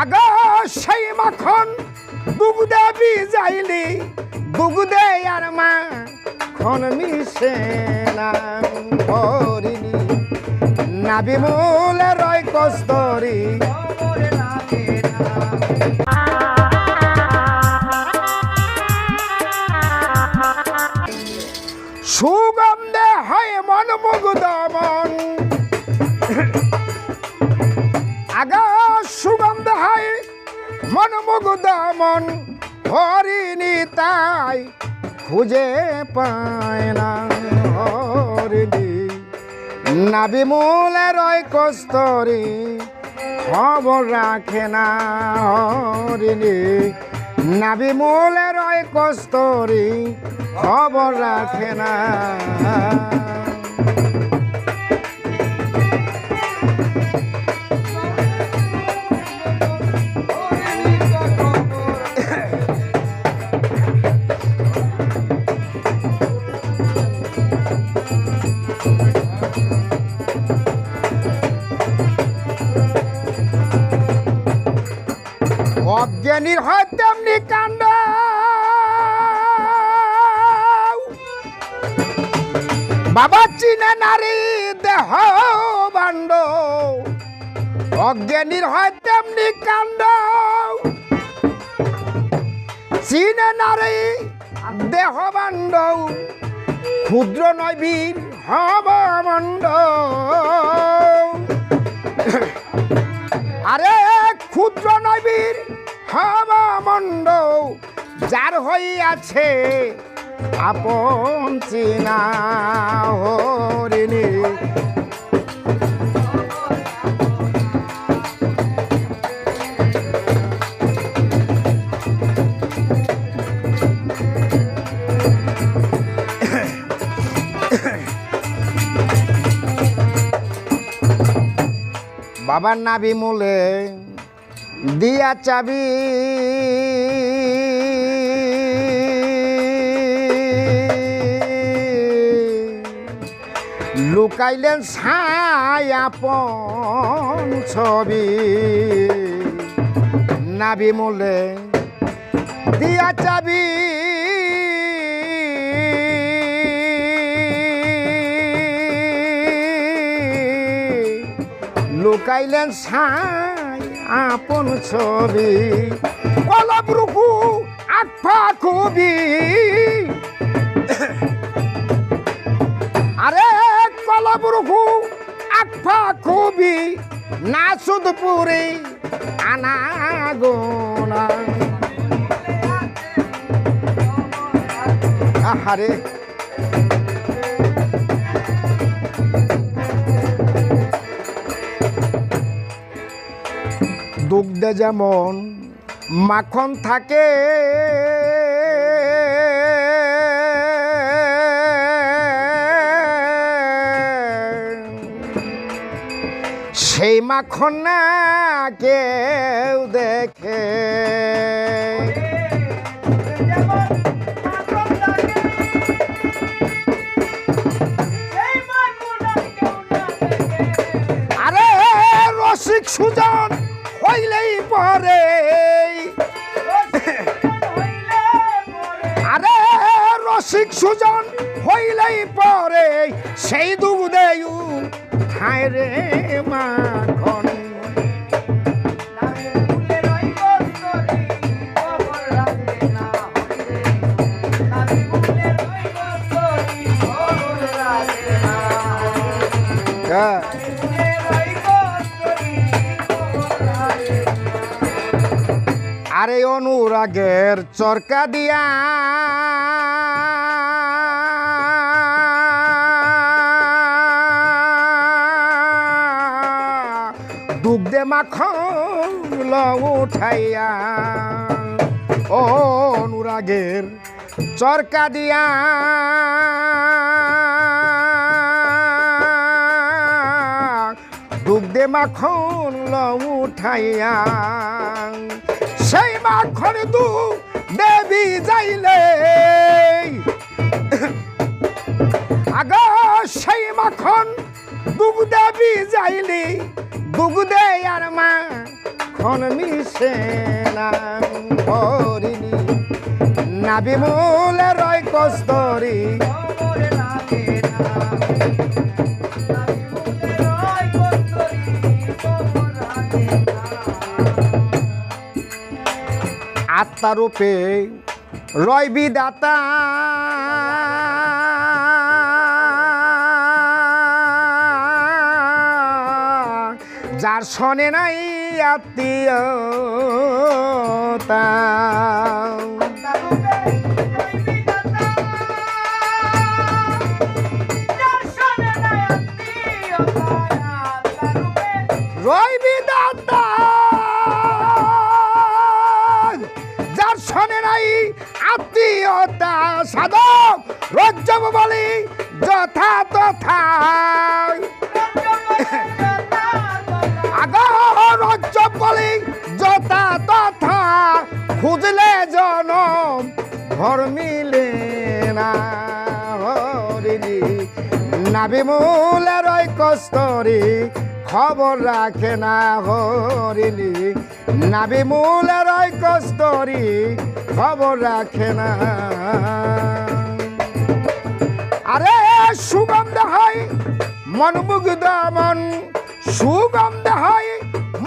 আগা সেই মাখন দুগুদে বিজাইলি দুগুদে আর মা খন মিশে না হরিণী নাবি মূলে রয় কস্তরি। সুগন্ধে হয় মন মুগ্ধ মন। মন মুগ্ধ মন হরিণী তাই খুঁজে পায় না হরিণী নাবি মূলে রয় কস্তরি খবর রাখে না হরিণী নাবি মূলে রয় কস্তরি খবর রাখে না। অজ্ঞানীর হয় তেমনি কাণ্ড। বাবা চিনে নারী দেহ বাণ্ড। অজ্ঞানীর হয় তেমনি কাণ্ড। চিনে নারী দেহ বাণ্ড। ক্ষুদ্র নয় বীর হব মণ্ড। আরে, ক্ষুদ্র নবীর মন্ড যার হইয়াছে আপন চিনা হরিণী। বাবার নাবি মূলে দিয়া চাবি। লুকাইলেন ছায়াপন ছবি। নাবি মূলে দিয়া চাবি। লুকাইলেন ছাই আপন ছবি। কলব রুকু আফা খুবি আরে কলব রুকু আফা খুবি না শুধু পুরি, আনা আহারে দুগ্ধে যেমন মাখন থাকে সেই মাখন না কেউ দেখে। আরে রসিক সুজন হইলেই পরে। আরে রসিক সুজন হইলেই পরে। সেই দুগুদেয়ু হায় রে মাখন হ্যাঁ। আরে অনুরাগের চরকা দিয়া। দুগ্ধে মাখন ল উঠাইয়া। ও অনুরাগের চরকা দিয়া। দুগ্ধে মাখন ল উঠাইয়া। সেই মাখন দু দেবী যাইলে। আগ সেই মাখন দুগ্ধে বি যাইলি দুগ্ধে আর মা এখন মিশে না হরিণী নাবি মূলে রয় কস্তরি। আত্মারূপে রয় বিদাতা যার শনে নাই আত্মীয়তা। রয় আত্মীয়তা সাধক, রজ্জব বলি, যথা তথা আগর রজ্জব বলি, যথা তথা খুঁজলে জনম, ঘর মিলে না, হরিণী। নাবি মূলের ওই কস্তরি খবর রাখে না হরিণী। নাবি মূলের ওই কস্তরি খবর রাখে না। আরে, সুগন্ধ হয় মনমুগ্ধ মন, সুগন্ধ হয়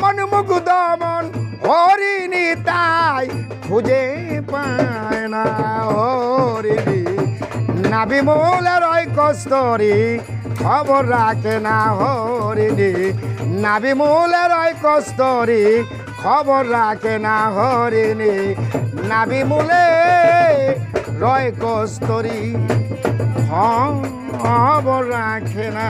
মনমুগ্ধ মন। হরিণী তাই খুঁজে পায় না হরিণী। নাবি মূলের ওই কস্তরি খবর রাখে না হরিণী। নাবি মূলের ওই কস্তরি, খবর রাখে না হরিণী। নাবি মূলে রয় কস্তরি, খবর রাখে না।